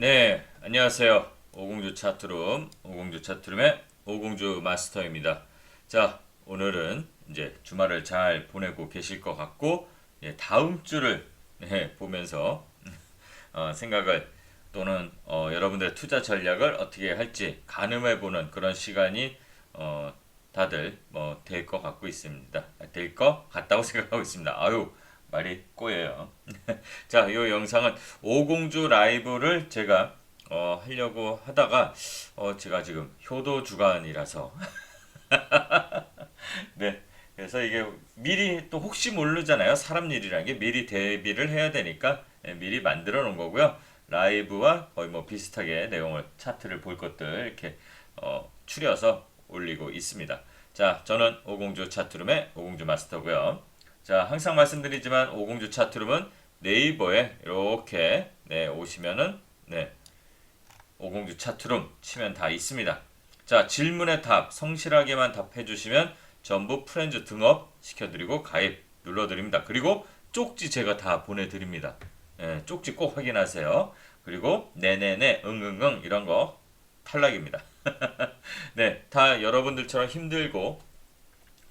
네, 안녕하세요. 오공주 차트룸, 오공주 차트룸의 오공주 마스터입니다. 자, 오늘은 이제 주말을 잘 보내고 계실 것 같고, 예, 다음 주를 네, 보면서 어, 생각을 또는 어, 여러분들의 투자 전략을 어떻게 할지 가늠해 보는 그런 시간이 어, 다들 뭐 될 것 같고 있습니다. 될 것 같다고 생각하고 있습니다. 아유 말이 꼬여요. 자, 이 영상은 오공주 라이브를 제가 어, 하려고 하다가 어, 제가 지금 효도 주간이라서 네. 그래서 이게 미리 또 혹시 모르잖아요. 사람 일이라는 게 미리 대비를 해야 되니까 예, 미리 만들어 놓은 거고요. 라이브와 거의 뭐 비슷하게 내용을 차트를 볼 것들 이렇게 어, 추려서 올리고 있습니다. 자, 저는 오공주 차트룸의 오공주 마스터고요. 자, 항상 말씀드리지만 오공주 차트룸은 네이버에 이렇게 네, 오시면은 네, 오공주 차트룸 치면 다 있습니다. 자, 질문의 답 성실하게만 답해 주시면 전부 프렌즈 등업 시켜 드리고 가입 눌러 드립니다. 그리고 쪽지 제가 다 보내 드립니다. 예, 쪽지 꼭 확인하세요. 그리고 네네네 응응응 이런 거 탈락입니다. 네, 다 여러분들처럼 힘들고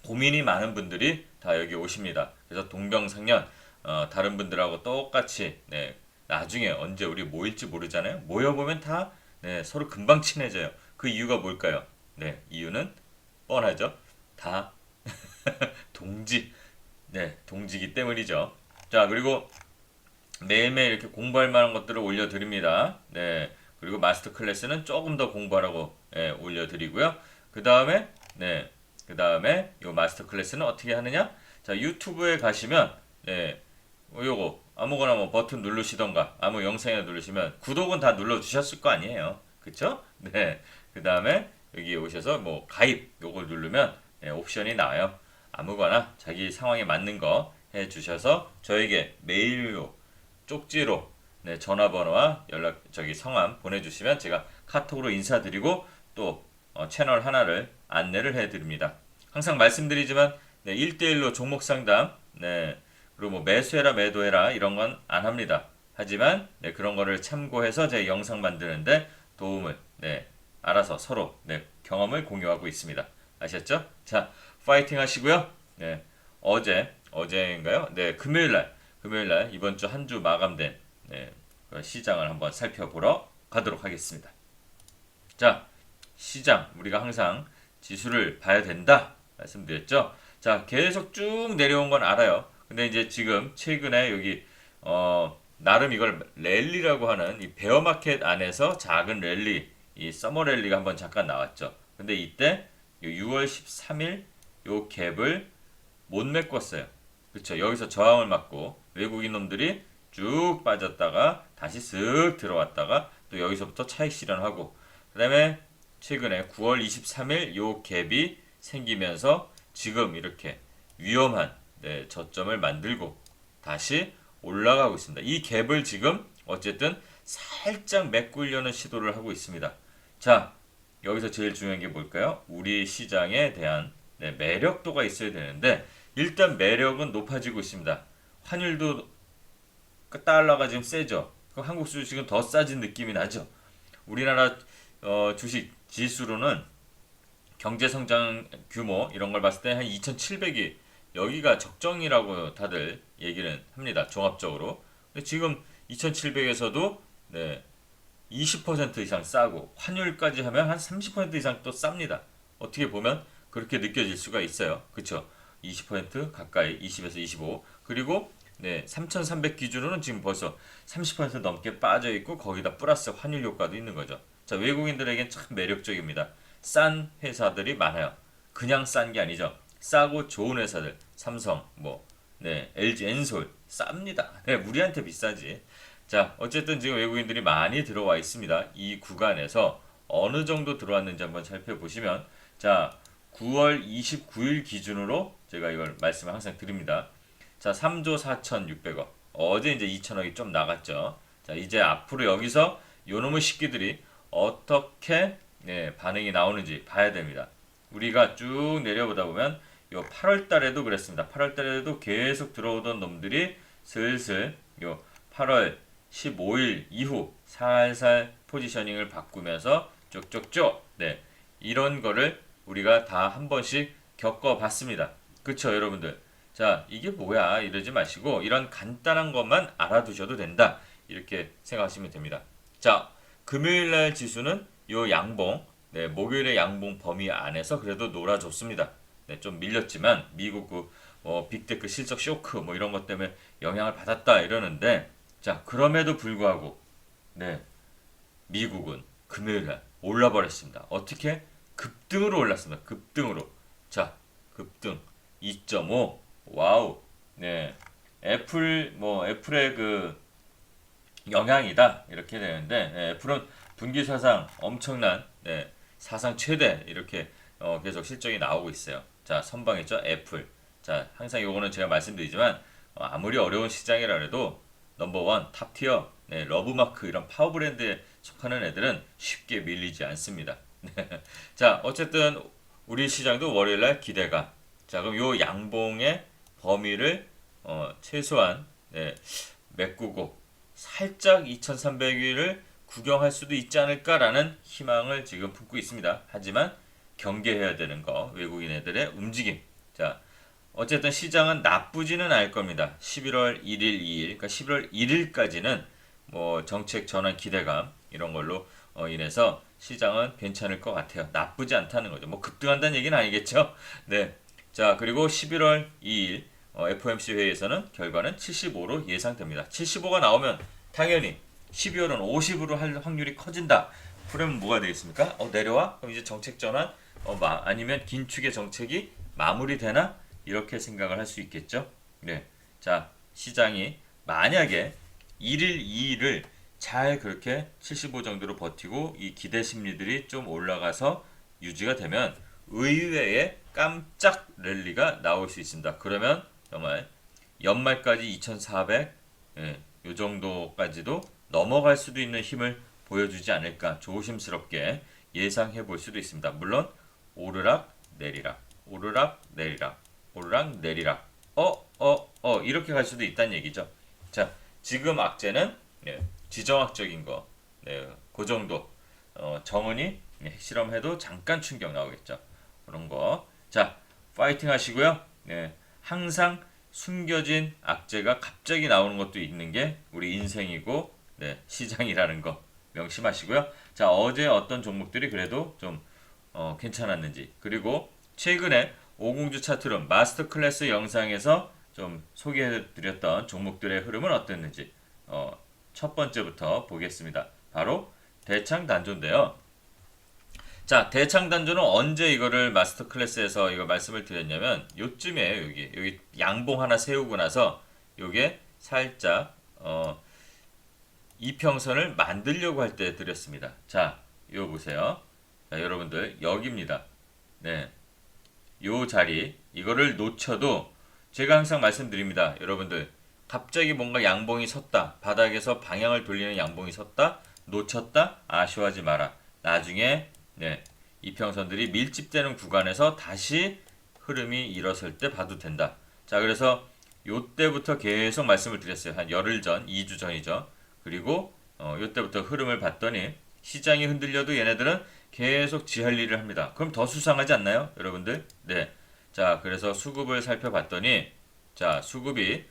고민이 많은 분들이 다 여기 오십니다. 그래서 동병상련 어, 다른 분들하고 똑같이 네, 나중에 언제 우리 모일지 모르잖아요. 모여보면 다 네, 서로 금방 친해져요. 그 이유가 뭘까요? 네, 이유는 뻔하죠. 다 동지, 네, 동지기 때문이죠. 자, 그리고 매일매일 이렇게 공부할 만한 것들을 올려드립니다. 네, 그리고 마스터 클래스는 조금 더 공부하라고 예, 올려드리고요. 그 다음에 네, 그 다음에 요 마스터 클래스는 어떻게 하느냐? 자, 유튜브에 가시면 네, 뭐 요거 아무거나 뭐 버튼 누르시던가 아무 영상에 누르시면 구독은 다 눌러 주셨을 거 아니에요. 그쵸? 네. 그 다음에 여기 오셔서 뭐 가입 요걸 누르면 네, 옵션이 나와요. 아무거나 자기 상황에 맞는 거 해 주셔서 저에게 메일로 쪽지로 네, 전화번호와 연락 저기 성함 보내주시면 제가 카톡으로 인사드리고 또 어, 채널 하나를 안내를 해드립니다. 항상 말씀드리지만 네, 1대1로 종목 상담 네, 그리고 뭐 매수해라 매도해라 이런 건 안 합니다. 하지만 네, 그런 거를 참고해서 제 영상 만드는데 도움을 네, 알아서 서로 네, 경험을 공유하고 있습니다. 아셨죠? 자, 파이팅 하시고요. 네, 어제 어제인가요? 네, 금요일 날 금요일 날 이번 주 한 주 마감된 네, 그 시장을 한번 살펴보러 가도록 하겠습니다. 자, 시장 우리가 항상 지수를 봐야 된다 말씀드렸죠. 자, 계속 쭉 내려온 건 알아요. 근데 이제 지금 최근에 여기 어 나름 이걸 랠리라고 하는 이 베어 마켓 안에서 작은 랠리, 이 서머 랠리가 한번 잠깐 나왔죠. 근데 이때 요 6월 13일 요 갭을 못 메꿨어요. 그렇죠. 여기서 저항을 맞고 외국인 놈들이 쭉 빠졌다가 다시 쓱 들어왔다가 또 여기서부터 차익 실현하고 그다음에 최근에 9월 23일 요 갭이 생기면서 지금 이렇게 위험한 네, 저점을 만들고 다시 올라가고 있습니다. 이 갭을 지금 어쨌든 살짝 메꾸려는 시도를 하고 있습니다. 자, 여기서 제일 중요한 게 뭘까요? 우리 시장에 대한 네, 매력도가 있어야 되는데 일단 매력은 높아지고 있습니다. 환율도 그 달러가 지금 세죠. 그 한국 주식은 더 싸진 느낌이 나죠. 우리나라 어, 주식 지수로는 경제 성장 규모 이런 걸 봤을 때 한 2,700이 여기가 적정이라고 다들 얘기를 합니다. 종합적으로. 근데 지금 2,700에서도 네, 20% 이상 싸고 환율까지 하면 한 30% 이상 또 쌉니다. 어떻게 보면 그렇게 느껴질 수가 있어요. 그쵸? 20% 가까이 20에서 25 그리고 네, 3,300 기준으로는 지금 벌써 30% 넘게 빠져 있고 거기다 플러스 환율 효과도 있는 거죠. 자, 외국인들에겐 참 매력적입니다. 싼 회사들이 많아요. 그냥 싼 게 아니죠. 싸고 좋은 회사들, 삼성, 뭐, 네, LG, 엔솔 쌉니다. 네, 우리한테 비싸지. 자, 어쨌든 지금 외국인들이 많이 들어와 있습니다. 이 구간에서 어느 정도 들어왔는지 한번 살펴보시면, 자, 9월 29일 기준으로 제가 이걸 말씀을 항상 드립니다. 자, 3조 4,600억. 어제 이제 2천억이 좀 나갔죠. 자, 이제 앞으로 여기서 요놈의 식기들이 어떻게 네, 반응이 나오는지 봐야 됩니다. 우리가 쭉 내려보다 보면 요 8월 달에도 그랬습니다. 8월 달에도 계속 들어오던 놈들이 슬슬 요 8월 15일 이후 살살 포지셔닝을 바꾸면서 쪽쪽쪽 네 이런 거를 우리가 다 한 번씩 겪어봤습니다. 그쵸 여러분들? 자 이게 뭐야 이러지 마시고 이런 간단한 것만 알아두셔도 된다 이렇게 생각하시면 됩니다. 자 금요일 날 지수는 요 양봉 네 목요일의 양봉 범위 안에서 그래도 놀아줬습니다. 네, 좀 밀렸지만 미국 그 어, 빅테크 실적 쇼크 뭐 이런 것 때문에 영향을 받았다 이러는데 자 그럼에도 불구하고 네 미국은 금요일 날 올라 버렸습니다. 어떻게 급등으로 올랐습니다. 급등으로 자 급등 2.5 와우 네 애플 뭐 애플의 그 영향이다 이렇게 되는데 네, 애플은 분기 사상 엄청난 네, 사상 최대 이렇게 어, 계속 실적이 나오고 있어요. 자 선방했죠 애플. 자 항상 요거는 제가 말씀드리지만 어, 아무리 어려운 시장이라 해도 넘버원 탑티어 네, 러브마크 이런 파워 브랜드에 속하는 애들은 쉽게 밀리지 않습니다. 자 어쨌든 우리 시장도 월요일날 기대가 자 그럼 요 양봉의 범위를 어, 최소한 네, 메꾸고 살짝 2300일을 구경할 수도 있지 않을까라는 희망을 지금 품고 있습니다. 하지만 경계해야 되는 거 외국인 애들의 움직임. 자, 어쨌든 시장은 나쁘지는 않을 겁니다. 11월 1일, 2일, 그러니까 11월 1일까지는 뭐 정책 전환 기대감 이런 걸로 어, 인해서 시장은 괜찮을 것 같아요. 나쁘지 않다는 거죠. 뭐 급등한다는 얘기는 아니겠죠. 네. 자, 그리고 11월 2일 어, FOMC 회의에서는 결과는 75로 예상됩니다. 75가 나오면 당연히 12월은 50으로 할 확률이 커진다. 그러면 뭐가 되겠습니까? 어, 내려와? 그럼 이제 정책 전환 어, 마, 아니면 긴축의 정책이 마무리되나? 이렇게 생각을 할 수 있겠죠. 네. 자, 시장이 만약에 1일, 2일을 잘 그렇게 75 정도로 버티고 이 기대 심리들이 좀 올라가서 유지가 되면 의외의 깜짝 랠리가 나올 수 있습니다. 그러면 정말 연말까지 2,400, 예, 요 정도까지도 넘어갈 수도 있는 힘을 보여주지 않을까 조심스럽게 예상해 볼 수도 있습니다. 물론 오르락 내리락, 오르락 내리락, 오르락 내리락, 어, 어, 어 이렇게 갈 수도 있다는 얘기죠. 자, 지금 악재는 예, 지정학적인 거, 네, 그 정도. 어, 정은이 예, 핵실험해도 잠깐 충격 나오겠죠. 그런 거. 자, 파이팅 하시고요. 네, 항상 숨겨진 악재가 갑자기 나오는 것도 있는 게 우리 인생이고 네, 시장이라는 거 명심하시고요. 자, 어제 어떤 종목들이 그래도 좀 어, 괜찮았는지 그리고 최근에 오공주 차트룸 마스터 클래스 영상에서 좀 소개해드렸던 종목들의 흐름은 어땠는지 어, 첫 번째부터 보겠습니다. 바로 대창 단조인데요. 자, 대창 단조는 언제 이거를 마스터 클래스에서 이거 말씀을 드렸냐면 요쯤에 여기 여기 양봉 하나 세우고 나서 요게 살짝 어 이평선을 만들려고 할 때 드렸습니다. 자, 요 보세요. 자, 여러분들 여기입니다. 네. 요 자리 이거를 놓쳐도 제가 항상 말씀드립니다. 여러분들 갑자기 뭔가 양봉이 섰다. 바닥에서 방향을 돌리는 양봉이 섰다. 놓쳤다. 아쉬워하지 마라. 나중에 네. 이평선들이 밀집되는 구간에서 다시 흐름이 일어설 때 봐도 된다. 자, 그래서 요때부터 계속 말씀을 드렸어요. 한 열흘 전, 2주 전이죠. 그리고 어, 요때부터 흐름을 봤더니 시장이 흔들려도 얘네들은 계속 지할 일을 합니다. 그럼 더 수상하지 않나요? 여러분들? 네. 자, 그래서 수급을 살펴봤더니 자, 수급이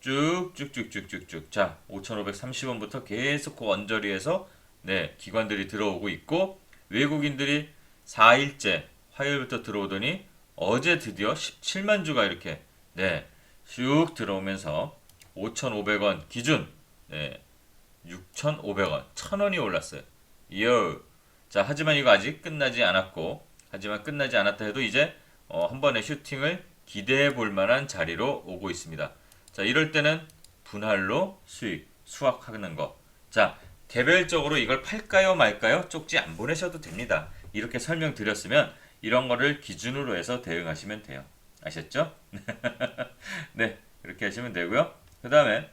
쭉쭉쭉쭉쭉쭉 자, 5,530원부터 계속 그 언저리에서 네, 기관들이 들어오고 있고 외국인들이 4일째 화요일부터 들어오더니 어제 드디어 17만 주가 이렇게 네, 쭉 들어오면서 5,500원 기준 네, 6,500원, 1,000원이 올랐어요. 이어. 자, 하지만 이거 아직 끝나지 않았고, 하지만 끝나지 않았다 해도 이제 어, 한 번의 슈팅을 기대해 볼 만한 자리로 오고 있습니다. 자, 이럴 때는 분할로 수익, 수확하는 거. 자, 개별적으로 이걸 팔까요, 말까요? 쪽지 안 보내셔도 됩니다. 이렇게 설명드렸으면 이런 거를 기준으로 해서 대응하시면 돼요. 아셨죠? 네, 그렇게 하시면 되고요. 그 다음에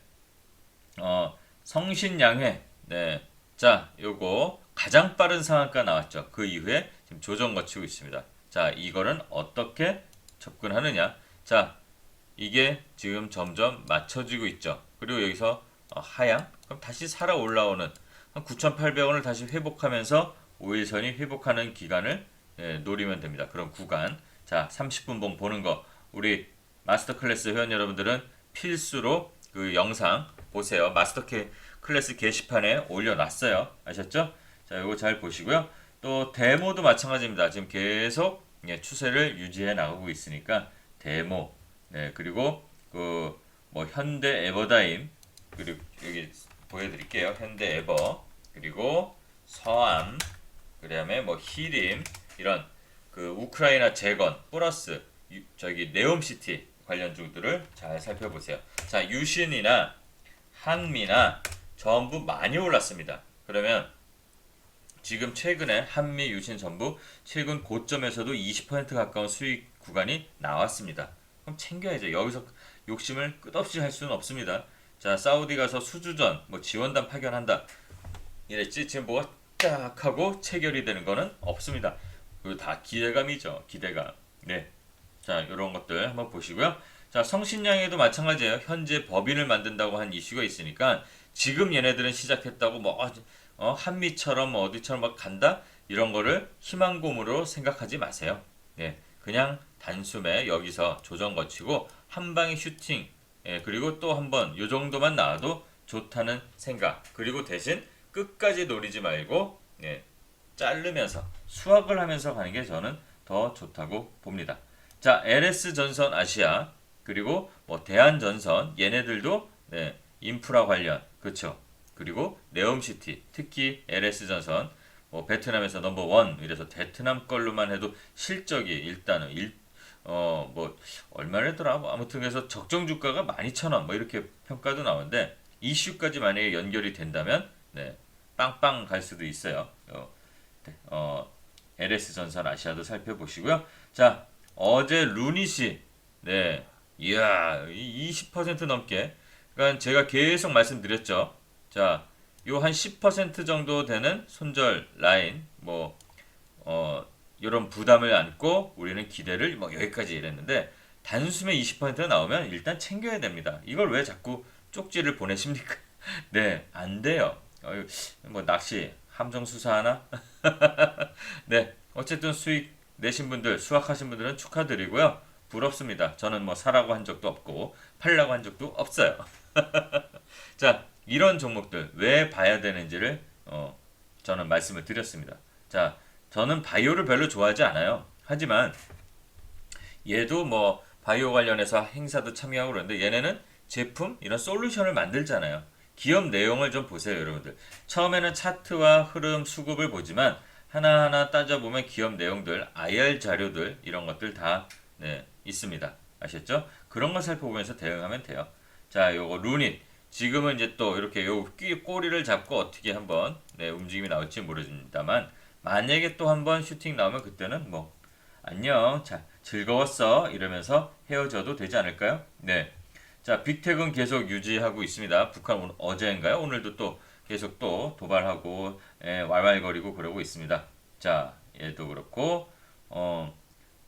어, 성신양회. 네. 자, 요거 가장 빠른 상한가 나왔죠. 그 이후에 지금 조정 거치고 있습니다. 자, 이거는 어떻게 접근하느냐? 자, 이게 지금 점점 맞춰지고 있죠. 그리고 여기서 어, 하향 그럼 다시 살아 올라오는 한 9,800원을 다시 회복하면서 5일선이 회복하는 기간을 예, 노리면 됩니다. 그런 구간. 자, 30분 봉 보는 거 우리 마스터 클래스 회원 여러분들은 필수로 그 영상 보세요. 마스터 케- 클래스 게시판에 올려놨어요. 아셨죠? 자, 이거 잘 보시고요. 또 데모도 마찬가지입니다. 지금 계속 예, 추세를 유지해 나가고 있으니까 데모, 네 그리고 그 뭐 현대 에버다임 그리고 여기 보여드릴게요. 현대 에버 그리고 서암 그다음에 뭐 히림 이런 그 우크라이나 재건 플러스 유- 저기 네옴시티 관련 주들을 잘 살펴보세요. 자 유신이나 한미나 전부 많이 올랐습니다. 그러면 지금 최근에 한미 유신 전부 최근 고점에서도 20% 가까운 수익 구간이 나왔습니다. 그럼 챙겨야죠. 여기서 욕심을 끝없이 할 수는 없습니다. 자 사우디 가서 수주전 뭐 지원단 파견한다 이랬지 지금 뭐가 딱 하고 체결이 되는 거는 없습니다. 그거 다 기대감이죠. 기대감. 네. 자, 이런 것들 한번 보시고요. 자, 성신양에도 마찬가지예요. 현재 법인을 만든다고 한 이슈가 있으니까 지금 얘네들은 시작했다고 뭐 어, 어, 한미처럼 뭐 어디처럼 막 간다 이런 거를 희망고문으로 생각하지 마세요. 네. 그냥 단숨에 여기서 조정 거치고 한 방에 슈팅 예, 그리고 또 한번 요 정도만 나와도 좋다는 생각. 그리고 대신 끝까지 노리지 말고 예, 자르면서 수확을 하면서 가는 게 저는 더 좋다고 봅니다. 자, LS 전선 아시아 그리고 뭐 대한 전선 얘네들도 네, 인프라 관련 그렇죠. 그리고 네옴시티 특히 LS 전선 뭐 베트남에서 넘버 원 이래서 베트남 걸로만 해도 실적이 일단은 일 어 뭐 얼마래더라 뭐 아무튼 그래서 적정 주가가 12,000원 뭐 이렇게 평가도 나오는데 이슈까지 만약에 연결이 된다면 네 빵빵 갈 수도 있어요. 어, 네, 어, LS 전선 아시아도 살펴보시고요. 자, 어제 루닛이 네, 이야, 20% 넘게. 그러니까 제가 계속 말씀드렸죠. 자, 요 한 10% 정도 되는 손절 라인 뭐 어, 이런 부담을 안고 우리는 기대를 뭐 여기까지 이랬는데 단숨에 20% 나오면 일단 챙겨야 됩니다. 이걸 왜 자꾸 쪽지를 보내십니까? 네, 안 돼요. 뭐 낚시 함정 수사하나? 네, 어쨌든 수익 내신 분들, 수확하신 분들은 축하드리고요. 부럽습니다. 저는 뭐 사라고 한 적도 없고 팔라고 한 적도 없어요. 자, 이런 종목들 왜 봐야 되는지를 어, 저는 말씀을 드렸습니다. 자, 저는 바이오를 별로 좋아하지 않아요. 하지만 얘도 뭐 바이오 관련해서 행사도 참여하고 그러는데 얘네는 제품 이런 솔루션을 만들잖아요. 기업 내용을 좀 보세요, 여러분들. 처음에는 차트와 흐름, 수급을 보지만 하나하나 따져보면 기업 내용들, IR 자료들 이런 것들 다 네, 있습니다. 아셨죠? 그런 거 살펴보면서 대응하면 돼요. 자, 요거 루닛. 지금은 이제 또 이렇게 요 끼- 꼬리를 잡고 어떻게 한번 네, 움직임이 나올지 모르겠다만 만약에 또 한 번 슈팅 나오면 그때는 뭐 안녕. 자, 즐거웠어. 이러면서 헤어져도 되지 않을까요? 네. 자, 빅텍은 계속 유지하고 있습니다. 북한 오늘, 어제인가요? 오늘도 또 계속 또 도발하고 예, 왈왈거리고 그러고 있습니다. 자, 얘도 그렇고 어,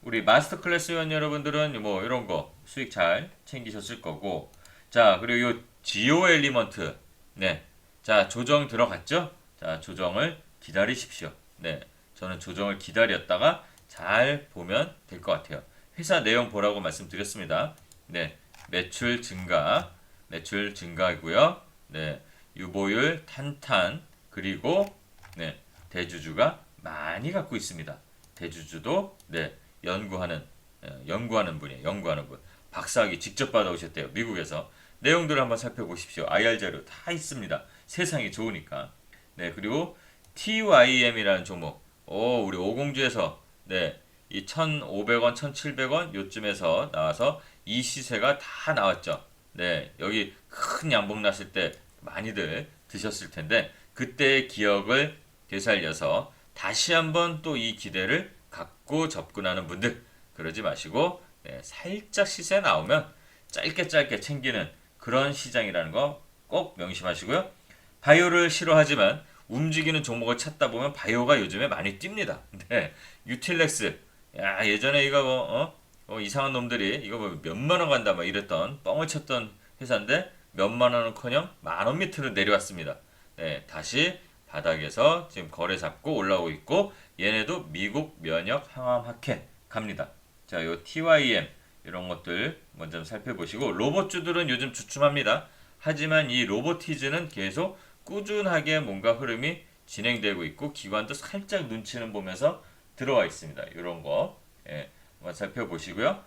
우리 마스터 클래스 회원 여러분들은 뭐 이런 거 수익 잘 챙기셨을 거고 자, 그리고 요 지오 엘리먼트 네. 자, 조정 들어갔죠? 자, 조정을 기다리십시오. 네. 저는 조정을 기다렸다가 잘 보면 될 것 같아요. 회사 내용 보라고 말씀드렸습니다. 네. 매출 증가, 매출 증가이고요. 네. 유보율 탄탄 그리고 네. 대주주가 많이 갖고 있습니다. 대주주도 네. 연구하는 어, 연구하는 분이에요. 연구하는 분. 박사학위 직접 받아오셨대요. 미국에서. 내용들을 한번 살펴보십시오. IR 자료 다 있습니다. 세상이 좋으니까. 네, 그리고 TYM이라는 종목. 오, 우리 오공주에서 네, 이 1,500원, 1,700원 요쯤에서 나와서 이 시세가 다 나왔죠. 네, 여기 큰 양봉 났을 때 많이들 드셨을 텐데 그때의 기억을 되살려서 다시 한번 또 이 기대를 갖고 접근하는 분들 그러지 마시고 네, 살짝 시세 나오면 짧게 짧게 챙기는 그런 시장이라는 거 꼭 명심하시고요. 바이오를 싫어하지만 움직이는 종목을 찾다 보면 바이오가 요즘에 많이 뜁니다. 네, 유틸렉스. 야 예전에 이거 뭐 어? 어, 이상한 놈들이 이거 뭐 몇만 원 간다 막 이랬던 뻥을 쳤던 회사인데 몇만 원은커녕 만 원 밑으로 내려왔습니다. 네, 다시 바닥에서 지금 거래 잡고 올라오고 있고 얘네도 미국 면역 항암 학회 갑니다. 자, 요 TYM 이런 것들 먼저 좀 살펴보시고 로봇주들은 요즘 주춤합니다. 하지만 이 로보티즈는 계속 꾸준하게 뭔가 흐름이 진행되고 있고 기관도 살짝 눈치는 보면서 들어와 있습니다. 이런 거 예, 한번 살펴보시고요.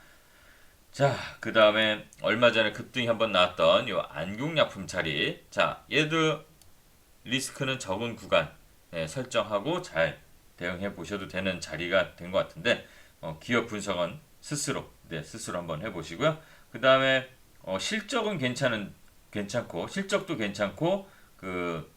자, 그 다음에 얼마 전에 급등이 한번 나왔던 요 안국약품 자리. 자, 얘도 리스크는 적은 구간 예, 설정하고 잘 대응해 보셔도 되는 자리가 된 것 같은데 어, 기업 분석은 스스로 네, 스스로 한번 해보시고요. 그 다음에 어, 실적은 괜찮은 괜찮고 실적도 괜찮고 그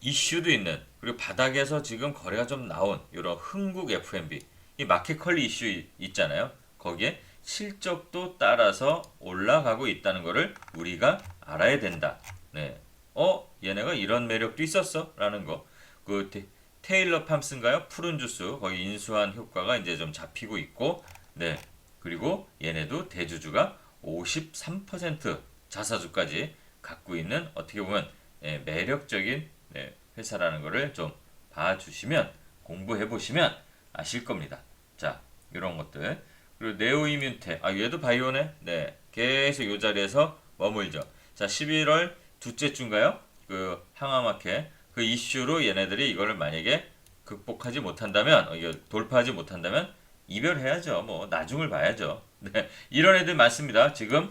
이슈도 있는 그리고 바닥에서 지금 거래가 좀 나온 이런 흥국 F&B 이 마켓컬리 이슈 이- 있잖아요. 거기에 실적도 따라서 올라가고 있다는 것을 우리가 알아야 된다. 네. 어, 얘네가 이런 매력도 있었어 라는 거. 그 테, 테일러 팜스인가요? 푸른 주스 거기 인수한 효과가 이제 좀 잡히고 있고, 네. 그리고 얘네도 대주주가 53% 자사주까지 갖고 있는 어떻게 보면 예, 매력적인 네, 회사라는 것을 좀 봐주시면 공부해 보시면 아실 겁니다. 자, 이런 것들 그리고 네오이뮨테 아 얘도 바이오네. 네, 계속 이 자리에서 머물죠. 자, 11월 둘째 주인가요? 그 항암학회 그 이슈로 얘네들이 이거를 만약에 극복하지 못한다면 어, 이거 돌파하지 못한다면 이별해야죠. 뭐 나중을 봐야죠. 네, 이런 애들 많습니다. 지금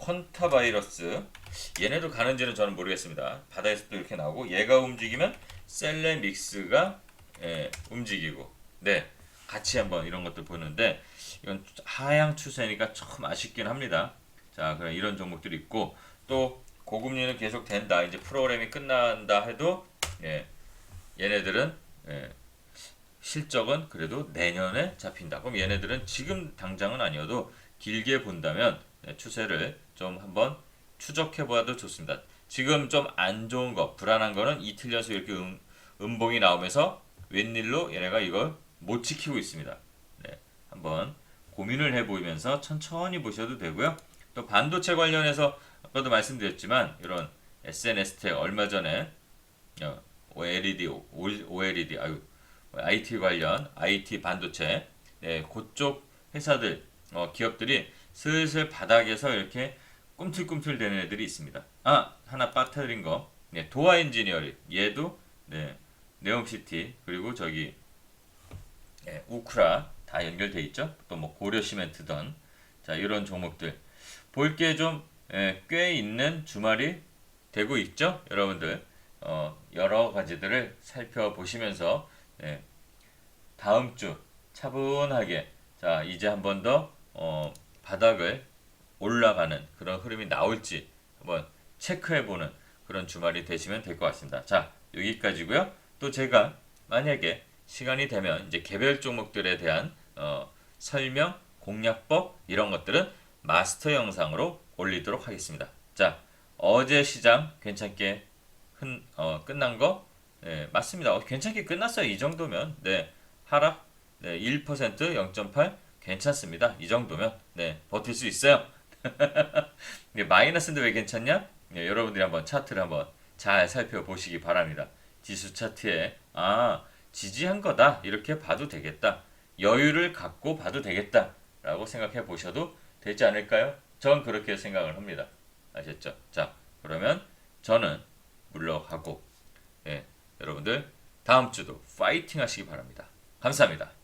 콘타 바이러스 얘네도 가는지는 저는 모르겠습니다. 바다에서 또 이렇게 나오고 얘가 움직이면 셀레믹스가 예, 움직이고 네 같이 한번 이런 것들 보는데 이건 하향 추세니까 참 아쉽긴 합니다. 자 그럼 이런 종목들이 있고 또 고금리는 계속 된다 이제 프로그램이 끝난다 해도 예, 얘네들은 예, 실적은 그래도 내년에 잡힌다. 그럼 얘네들은 지금 당장은 아니어도 길게 본다면 네, 추세를 좀 한번 추적해 보아도 좋습니다. 지금 좀 안 좋은 거, 불안한 거는 이틀 연속 이렇게 음, 음봉이 나오면서 웬일로 얘네가 이걸 못 지키고 있습니다. 네, 한번 고민을 해 보면서 천천히 보셔도 되고요. 또 반도체 관련해서 아까도 말씀드렸지만 이런 SNS텍 얼마 전에 어, OLED, OLED, 아유 IT 관련 IT 반도체 네, 그쪽 회사들 어, 기업들이 슬슬 바닥에서 이렇게 꿈틀꿈틀 되는 애들이 있습니다. 아 하나 빠뜨린 거 네, 도화 엔지니어링 얘도 네, 네옴시티 그리고 저기 네, 우크라 다 연결돼 있죠. 또 뭐 고려 시멘트던 자 이런 종목들 볼 게 좀꽤 있는 주말이 되고 있죠, 여러분들. 어, 여러 가지들을 살펴보시면서 네, 다음 주 차분하게 자 이제 한 번 더 어, 바닥을 올라가는 그런 흐름이 나올지 한번 체크해보는 그런 주말이 되시면 될 것 같습니다. 자 여기까지고요. 또 제가 만약에 시간이 되면 이제 개별 종목들에 대한 어, 설명, 공략법 이런 것들은 마스터 영상으로 올리도록 하겠습니다. 자 어제 시장 괜찮게 흔, 어, 끝난 거 네, 맞습니다. 어, 괜찮게 끝났어요. 이 정도면 네 하락 네, 1% 0.8 괜찮습니다. 이 정도면 네 버틸 수 있어요. 네, 마이너스인데 왜 괜찮냐? 네, 여러분들이 한번 차트를 한번 잘 살펴보시기 바랍니다. 지수 차트에 아 지지한 거다 이렇게 봐도 되겠다. 여유를 갖고 봐도 되겠다라고 생각해 보셔도 되지 않을까요? 전 그렇게 생각을 합니다. 아셨죠? 자 그러면 저는 물러가고 예, 여러분들 다음 주도 파이팅 하시기 바랍니다. 감사합니다.